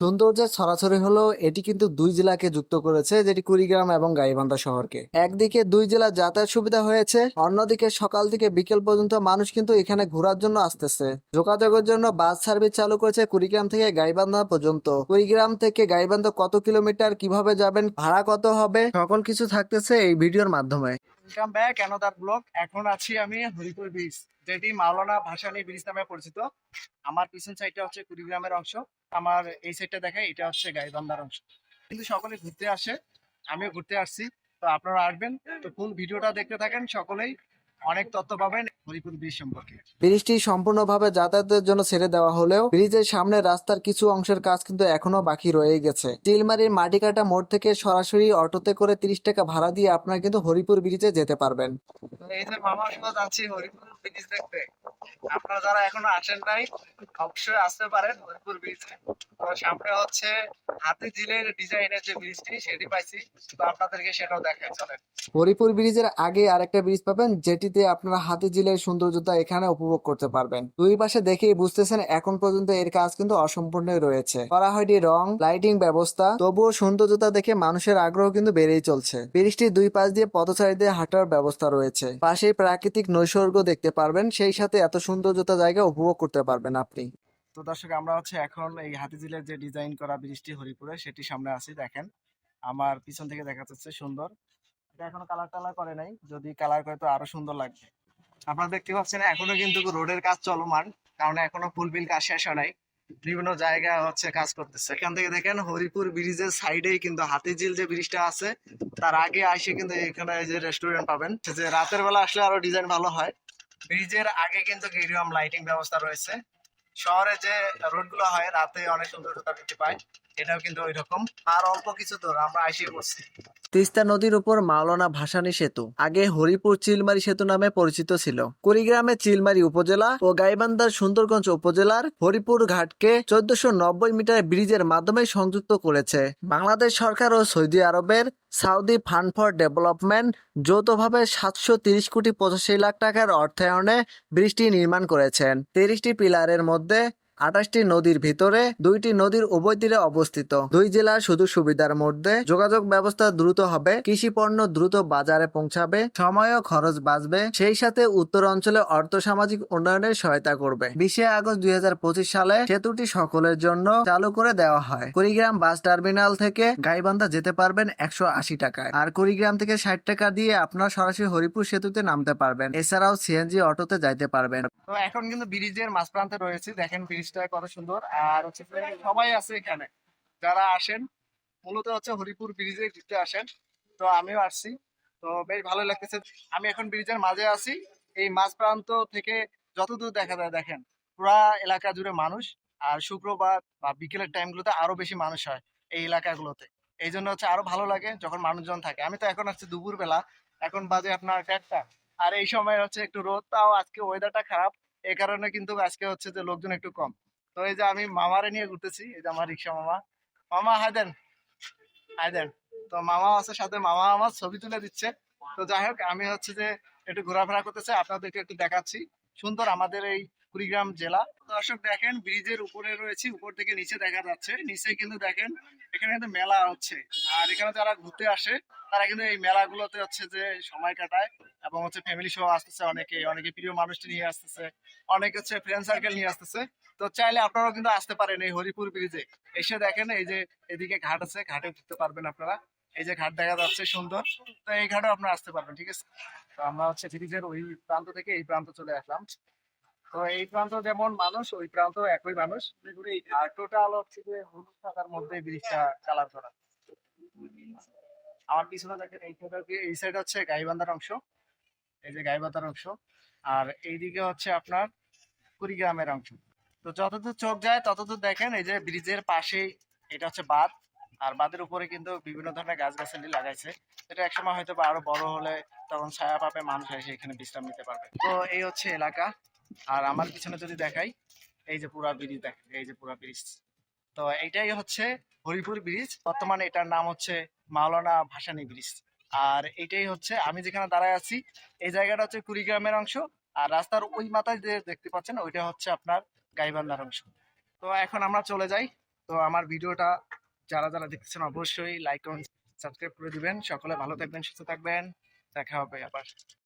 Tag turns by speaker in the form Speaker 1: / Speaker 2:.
Speaker 1: সৌন্দর্যের ছড়াছড়ি হলো, এটি কিন্তু দুই জেলাকে যুক্ত করেছে, যেটি কুড়িগ্রাম এবং গাইবান্ধা শহরকে। একদিকে দুই জেলার যাতায়াত সুবিধা হয়েছে, অন্যদিকে সকাল থেকে বিকেল পর্যন্ত মানুষ কিন্তু এখানে ঘোরার জন্য আসতেছে। যোগাযোগের জন্য বাস সার্ভিস চালু করেছে কুড়িগ্রাম থেকে গাইবান্ধা পর্যন্ত। কুড়িগ্রাম থেকে গাইবান্ধা কত কিলোমিটার, কীভাবে যাবেন, ভাড়া কত হবে, সকল কিছু থাকতেছে এই ভিডিওর মাধ্যমে।
Speaker 2: ওয়েলকাম ব্যাক অ্যানোদার ব্লগ এখন আছি আমি হরিপুর ব্রিজ যেটি মাওলানা ভাসানী ব্রিজ নামে পরিচিত। আমার পিছন সাইডটা হচ্ছে কুড়িগ্রামের অংশ। আমার এই সাইডটা দেখায় এটা হচ্ছে গাইবান্ধার অংশ। কিন্তু সকলে ঘুরতে আসে, আমিও ঘুরতে আসছি। তো আপনারা আসবেন, তো ফুল ভিডিওটা দেখতে থাকেন, সকলেই অনেক তথ্য পাবেন। হরিপুর ব্রিজ সম্পর্কে।
Speaker 1: ব্রিজটি সম্পূর্ণভাবে যাতায়াতের জন্য ছেড়ে দেওয়া হলেও ব্রিজের সামনে রাস্তার কিছু অংশের কাজ কিন্তু এখনও বাকি রয়ে গেছে। চিলমারির মাটিকাটা মোড় থেকে সরাসরি অটোতে করে তিরিশ টাকা ভাড়া দিয়ে আপনারা কিন্তু হরিপুর ব্রিজে যেতে পারবেন।
Speaker 2: তো এই যে মামার সাথে যাচ্ছি হরিপুর ব্রিজ দেখতে আপনারা যারা এখনও আসেন নাই, অবশ্যই আসতে পারেন হরিপুর ব্রিজে তো সামনে হচ্ছে হাতি ঝিলের ডিজাইনের যে ব্রিজটি সেটি পাইছি। তো আপনাদেরকে সেটাও দেখাই, চলেন।
Speaker 1: হরিপুর ব্রিজের আগে আরেকটা ব্রিজ পাবেন, যেটিতে আপনারা হাতি ঝিলের সৌন্দর্যতা এখানে উপভোগ করতে পারবেন। দুই পাশে দেখেই বুঝতেছেন, এখন পর্যন্ত এর কাজ কিন্তু অসম্পূর্ণই রয়েছে। করা হয়নি রং লাইটিং ব্যবস্থা, তবুও সৌন্দর্যতা দেখে মানুষের আগ্রহ কিন্তু বেড়েই চলছে। ব্রিজটির দুই পাশ দিয়ে পথচারীদের হাঁটার ব্যবস্থা রয়েছে। পাশেই প্রাকৃতিক নৈসর্গ দেখতে পারবেন, সেই সাথে এত সৌন্দর্যতা জায়গা উপভোগ করতে পারবেন আপনি।
Speaker 2: তো দর্শক, আমরা হচ্ছে এখন এই হাতিঝিলের যে ডিজাইন করা ব্রিজটি হরিপুরে, সেটি সামনে আছি, দেখেন। আমার পিছন থেকে দেখা যাচ্ছে সুন্দর। এটা এখনও কালার টালার করে নাই, যদি কালার করে তো আরও সুন্দর লাগবে। আপনারা দেখতে পাচ্ছেন, এখনও কিন্তু রোডের কাজ চলমান, কারণ এখনও ফুল বিল কাজ শেষ হয় নাই। বিভিন্ন জায়গা হচ্ছে কাজ করতেছে। এখান থেকে দেখেন, হরিপুর ব্রিজের সাইডেই কিন্তু হাতিঝিল যে ব্রিজটা আছে, তার আগে আসে কিন্তু এখানে যে রেস্টুরেন্ট পাবেন। যে রাতের বেলা আসলে আরও ডিজাইন ভালো হয়। ব্রিজের আগে কিন্তু গিরিয়াম লাইটিং ব্যবস্থা রয়েছে? শহরে যে রোডগুলো হয়, রাতে অনেক সুন্দরতা বৃদ্ধি পায়। এটাও কিন্তু ওই রকম আর অল্প কিছু দূর আমরা আইসে পড়ছি
Speaker 1: তিস্তা নদীর উপর মাওলানা ভাসানী সেতু আগে হরিপুর চিলমারি সেতু নামে পরিচিত ছিল। কুড়িগ্রামের চিলমারি উপজেলা ও গাইবান্ধার সুন্দরগঞ্জ উপজেলার হরিপুর ঘাটকে চোদ্দশো নব্বই মিটার ব্রিজের মাধ্যমে সংযুক্ত করেছে। বাংলাদেশ সরকার ও সৌদি আরবের সাউদি ফান্ড ফর ডেভেলপমেন্ট যৌথভাবে সাতশো তিরিশ কোটি পঁচাশি লাখ টাকার অর্থায়নে ব্রিজটি নির্মাণ করেছেন। তিরিশটি পিলারের মধ্যে আঠাশটি নদীর ভিতরে দুইটি নদীর উভয় তীরে অবস্থিত। দুই জেলার সুযোগ সুবিধার মধ্যে যোগাযোগ ব্যবস্থা দ্রুত হবে, কৃষি পণ্য দ্রুত বাজারে পৌঁছাবে সময় ও খরচ বাঁচবে, সেই সাথে উত্তর অঞ্চলে অর্থ সামাজিক উন্নয়নের সহায়তা করবে। বিশে আগস্ট দুই সালে সেতুটি সকলের জন্য চালু করে দেওয়া হয়। কুড়িগ্রাম বাস টার্মিনাল থেকে গাইবান্ধা যেতে পারবেন একশো আশি টাকায়। আর কুড়িগ্রাম থেকে ষাট টাকা দিয়ে আপনার সরাসরি হরিপুর সেতুতে নামতে পারবেন। এছাড়াও সিএনজি অটোতে যাইতে পারবেন।
Speaker 2: এখন কিন্তু ব্রিজের মাঝ প্রান্তে রয়েছে, দেখেন ব্রিজটা কত সুন্দর। আর হচ্ছে সবাই আছে এখানে। যারা আসেন, মূলত হচ্ছে হরিপুর ব্রিজে ঘুরতে আসেন। তো আমিও আসছি। তো বেশ ভালো লাগতেছে। আমি এখন ব্রিজের মাঝে আছি। এই মাঝ প্রান্ত থেকে যতদূর দেখা যায় দেখেন, পুরা এলাকা জুড়ে মানুষ। আর শুক্রবার বা বিকেলের টাইমগুলোতে আরও বেশি মানুষ হয় এই এলাকাগুলোতে। এই জন্য হচ্ছে আরও ভালো লাগে যখন মানুষজন থাকে। আমি তো এখন আসছি দুপুর বেলা এখন বাজে আপনার চারটা। আর এই সময় হচ্ছে একটু রোদ, তাও আজকে ওয়েদারটা খারাপ। এই কারণে কিন্তু আজকে হচ্ছে যে লোকজন একটু কম। তো এই যে আমি মামারে নিয়ে ঘুরতেছি, এই যে আমার রিক্সা মামা। মামা হাই দেন হাই দেন তো মামা আছে সাথে, মামা আমার ছবি তুলে দিচ্ছে। তো যাই হোক, আমি হচ্ছে যে একটু ঘোরাফেরা করতেছে আপনাদেরকে একটু দেখাচ্ছি। সুন্দর আমাদের এই কুড়িগ্রাম জেলা। দর্শক দেখেন, ব্রিজের উপরে রয়েছে, উপর থেকে নিচে দেখা যাচ্ছে। নিচে কিন্তু দেখেন, এখানে কিন্তু মেলা হচ্ছে। আর এখানে যারা ঘুরতে আসে, তারা কিন্তু এই মেলাগুলোতে হচ্ছে যে সময় কাটায় এবং হচ্ছে ফ্যামিলি সহ আসতেছে অনেকে। অনেকে প্রিয় মানুষটি নিয়ে আসতেছে, অনেকে হচ্ছে ফ্রেন্ড সার্কেল নিয়ে আসতেছে। তো চাইলে আপনারাও কিন্তু আসতে পারেন এই হরিপুর ব্রিজে। এসে দেখেন, এই যে এদিকে ঘাট আছে, ঘাটে ঘুরতে পারবেন আপনারা। এই যে ঘাট দেখা যাচ্ছে সুন্দর। তো এই ঘাটে আপনারা আসতে পারবেন, ঠিক আছে? তো আমরা হচ্ছে ব্রিজের ওই প্রান্ত থেকে এই প্রান্ত চলে আসলাম। এই প্রান্ত যেমন মানুষ, ওই প্রান্ত একই মানুষ। আর টোটাল হচ্ছে যে হলুদ টাকার মধ্যে ব্রিজটা কালার করা। আমার পিছনে দেখেন, এই সাইড এই সাইড হচ্ছে গাইবান্ধার অংশ। এই যে গাইবান্ধার অংশ। আর এইদিকে হচ্ছে আপনার কুড়িগ্রামের অংশ। তো যতদূর চোখ যায়, ততদূর দেখেন এই যে ব্রিজের পাশেই এটা হচ্ছে বাঁধ। আর বাঁধের উপরে কিন্তু বিভিন্ন ধরনের গাছগাছালি লাগাইছে। এটা একসময় হয়তো বা আরও বড় হলে তখন ছায়া পাবে, মানুষ এসে এখানে বিশ্রাম নিতে পারবে। তো এই হচ্ছে এলাকা। আর আমার পিছনে যদি দেখাই, এই যে পুরা ব্রিজ দেখেন এই যে পুরা ব্রিজ। তো এইটাই হচ্ছে হরিপুর ব্রিজ। বর্তমানে এটার নাম হচ্ছে মাওলানা ভাসানী ব্রিজ। আর এইটাই হচ্ছে আমি যেখানে দাঁড়ায় আছি, এই জায়গাটা হচ্ছে কুড়িগ্রামের অংশ। আর রাস্তার ওই মাথায় যে দেখতে পাচ্ছেন, ওইটা হচ্ছে আপনার গাইবান্ধার অংশ। তো এখন আমরা চলে যাই। তো আমার ভিডিওটা যারা যারা দেখতেছেন, অবশ্যই লাইক কমেন্ট সাবস্ক্রাইব করে দিবেন। সকলে ভালো থাকবেন, সুস্থ থাকবেন। দেখা হবে আবার।